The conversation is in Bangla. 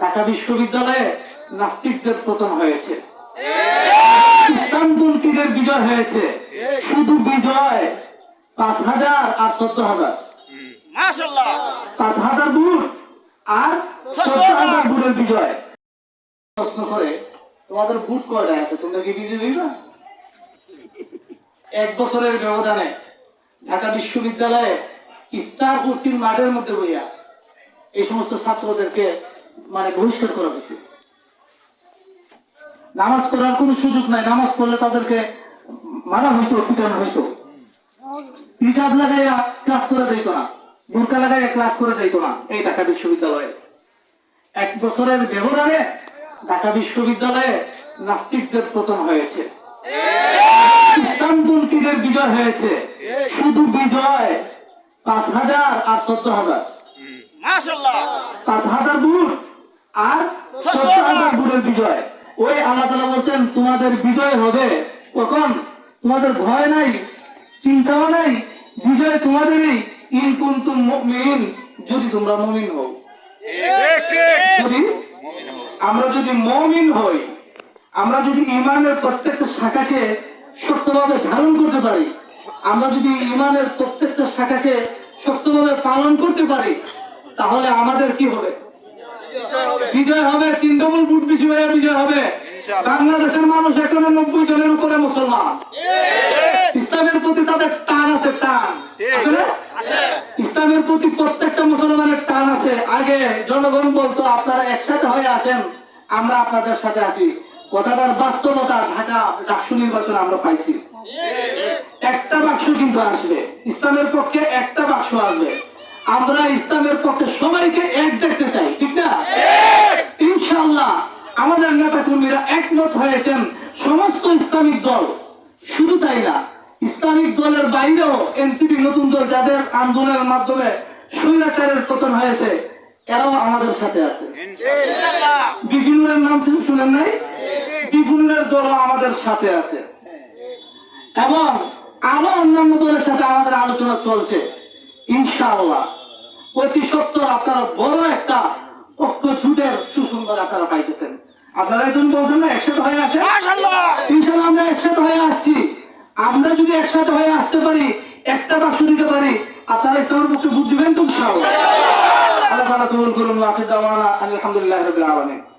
ঢাকা বিশ্ববিদ্যালয়ে নাস্তিকদের পতন হয়েছে। ইসলামপন্থীদের বিজয় হয়েছে। শুধু বিজয় পাঁচ হাজার আর চোদ্দ হাজার। পাঁচ হাজার বুট আর চোদ্দ হাজার। বুটের বিজয়। প্রশ্ন করে তোমাদের বুট কয়টা আছে? তোমরা কি বিজয়ী না এক বছরের ব্যবধানে ঢাকা বিশ্ববিদ্যালয়ে ইফতার কুর্সির মাঠের মধ্যে বইয়া এই সমস্ত ছাত্রদেরকে মানে বহিষ্কার করা হয়েছে। নামাজ পড়ার কোনো সুযোগ নাই নামাজ পড়লে তাদেরকে মারা হইতো পিটানো হইতো। হিজাব লাগাইয়া ক্লাস করে দিত না বোরকা লাগাইয়া ক্লাস করে দিত না এই ঢাকা বিশ্ববিদ্যালয়ে। এক বছরের ব্যবধানে ঢাকা বিশ্ববিদ্যালয়ে নাস্তিকদের পতন হয়েছে। ইসলামপন্থীদের বিজয় হয়েছে। শুধু বিজয় পাঁচ হাজার আর চোদ্দ হাজার। পাঁচ হাজার বুট আর বুটের বিজয়। ওই আল্লাহ তালা বলছেন, তোমাদের বিজয় হবে। কখন? তোমাদের ভয় নাই, চিন্তাও নাই, বিজয় তোমাদেরই ইন যদি তোমরা হও। আমরা যদি মমিন হই, আমরা যদি ইমানের প্রত্যেকটা শাখাকে শক্তভাবে ধারণ করতে পারি, আমরা যদি ইমানের প্রত্যেকটা শাখাকে শক্তভাবে পালন করতে পারি, তাহলে আমাদের কি হবে? বিজয় হবে ডবল বুট বিজয় বিজয় হবে। বাংলাদেশের মানুষ এখনও নব্বই জনের উপরে মুসলমান। ইসলামের প্রতি তাদের টান আছে টান। ইসলামের প্রতি প্রত্যেকটা মুসলমানের টান আছে। আগে জনগণ বলতো আপনারা একসাথে হয়ে আসেন আমরা আপনাদের সাথে আছি। কথাটার বাস্তবতা ঢাকা ডাকসু নির্বাচনে আমরা পাইছি। একটা বাক্স কিন্তু আসবে। ইসলামের পক্ষে একটা বাক্স আসবে। আমরা ইসলামের পক্ষে সবাইকে এক দেখতে চাই ঠিক না ইনশাল্লাহ আমাদের নেতা কর্মীরা একমত হয়েছেন সমস্ত ইসলামিক দল। শুধু তাই না, ইসলামিক দলের বাইরেও এনসিপি নতুন দল যাদের আন্দোলনের মাধ্যমে স্বৈরাচারের পতন হয়েছে, এরাও আমাদের সাথে আছে। বিপিনুরের নাম শুন- শুনেন নাই? বিপিনুরের দলও আমাদের সাথে আছে। এবং আরও অন্যান্য দলের সাথে আমাদের আলোচনা চলছে, ইনশাআল্লাহ। অতি সত্তর আপনারা বড় একটা ঐক্য জুটের সুসংবাদ আপনারা পাইতেছেন। আপনারা একজন বলছেন না একসাথে হয়ে আসে ইনশাল্লাহ আমরা একসাথে হয়ে আসছি। আমরা যদি একসাথে হয়ে আসতে পারি একটা বাক্স দিতে পারি আপনারা ইসলামের পক্ষে বুঝ দিবেন তো আল্লাহ তাআলা কবুল করুন দাওয়ানা আলহামদুলিল্লাহি